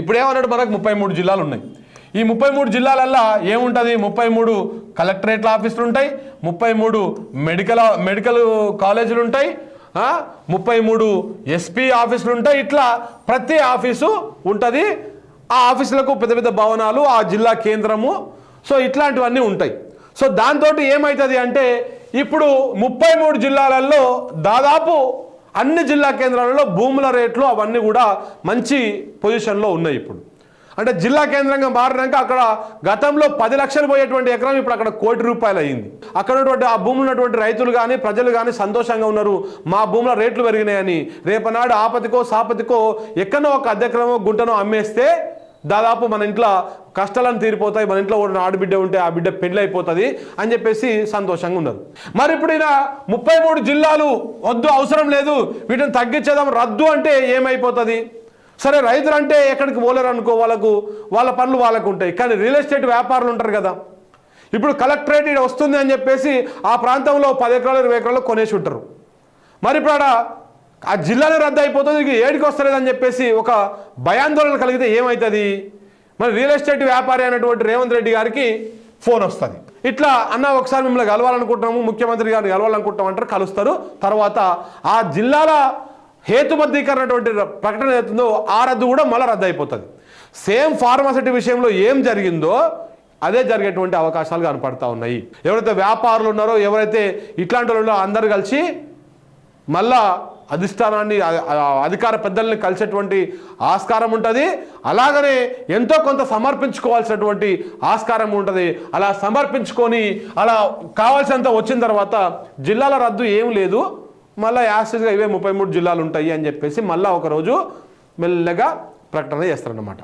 ఇప్పుడు ఏమన్నాడు మనకు ముప్పై మూడు జిల్లాలు ఉన్నాయి ఈ ముప్పై మూడు జిల్లాలల్లో ఏముంటుంది? ముప్పై మూడు కలెక్టరేట్ల ఆఫీసులు ఉంటాయి ముప్పై మూడు మెడికల్ మెడికల్ కాలేజీలు ఉంటాయి ముప్పై మూడు ఎస్పీ ఆఫీసులు ఉంటాయి. ఇట్లా ప్రతి ఆఫీసు ఉంటుంది. ఆ ఆఫీసులకు పెద్ద పెద్ద భవనాలు ఆ జిల్లా కేంద్రము. సో ఇట్లాంటివన్నీ ఉంటాయి. సో దాంతో ఏమవుతుంది అంటే ఇప్పుడు ముప్పై మూడు జిల్లాలలో దాదాపు అన్ని జిల్లా కేంద్రాలలో భూముల రేట్లు అవన్నీ కూడా మంచి పొజిషన్లో ఉన్నాయి ఇప్పుడు. అంటే జిల్లా కేంద్రంగా మారినాక అక్కడ గతంలో పది లక్షలు పోయేటువంటి ఎకరం ఇప్పుడు అక్కడ కోటి రూపాయలు అయ్యింది అక్కడ ఉన్నటువంటి ఆ భూములు ఉన్నటువంటి రైతులు కానీ ప్రజలు కానీ సంతోషంగా ఉన్నారు. మా భూముల రేట్లు పెరిగినాయని రేపనాడు ఆపతికో సాపతికో ఎక్కడో ఒక అద్దెకరమో గుంటనో అమ్మేస్తే దాదాపు మన ఇంట్లో కష్టాలను తీరిపోతాయి మన ఇంట్లో ఉన్న ఆడబిడ్డ ఉంటే ఆ బిడ్డ పెళ్ళి అయిపోతుంది అని చెప్పేసి సంతోషంగా ఉన్నారు మరి ఇప్పుడు ఈయన ముప్పై మూడు జిల్లాలు వద్దు అవసరం లేదు వీటిని తగ్గించేదాం రద్దు అంటే ఏమైపోతుంది? సరే రైతులు అంటే ఎక్కడికి పోలేరు అనుకో వాళ్ళకు వాళ్ళ పనులు వాళ్ళకు ఉంటాయి కానీ రియల్ ఎస్టేట్ వ్యాపారులు ఉంటారు కదా. ఇప్పుడు కలెక్టరేట్ వస్తుంది అని చెప్పేసి ఆ ప్రాంతంలో పది ఎకరాలు ఇరవై ఎకరాలు కొనేసి ఉంటారు. మరి ఇప్పుడు ఆడ ఆ జిల్లానే రద్దు అయిపోతుంది ఇక ఏడికి వస్తలేదని చెప్పేసి ఒక భయాందోళన కలిగితే ఏమవుతుంది మరి రియల్ ఎస్టేట్ వ్యాపారి అయినటువంటి రేవంత్ రెడ్డి గారికి ఫోన్ వస్తుంది. ఇట్లా అన్న ఒకసారి మిమ్మల్ని కలవాలనుకుంటున్నాము ముఖ్యమంత్రి గారిని కలవాలనుకుంటాం అంటారు కలుస్తారు. తర్వాత ఆ జిల్లాల హేతుబద్ధీకరణటువంటి ప్రకటన ఏతుందో ఆ రద్దు కూడా మళ్ళీ రద్దు అయిపోతుంది సేమ్ ఫార్మాసిటీ విషయంలో ఏం జరిగిందో అదే జరిగేటువంటి అవకాశాలు కనపడతా ఉన్నాయి. ఎవరైతే వ్యాపారులు ఉన్నారో ఎవరైతే ఇట్లాంటి వాళ్ళు అందరు కలిసి మళ్ళా అధిష్టానాన్ని అధికార పెద్దల్ని కలిసేటువంటి ఆస్కారం ఉంటుంది. అలాగనే ఎంతో కొంత సమర్పించుకోవాల్సినటువంటి ఆస్కారం ఉంటుంది. అలా సమర్పించుకొని అలా కావాల్సినంత వచ్చిన తర్వాత జిల్లాల రద్దు ఏం లేదు. మళ్ళీ యాసిడ్గా ఇవే ముప్పై మూడు జిల్లాలు ఉంటాయి అని చెప్పేసి మళ్ళీ ఒకరోజు మెల్లగా ప్రకటన చేస్తారన్నమాట.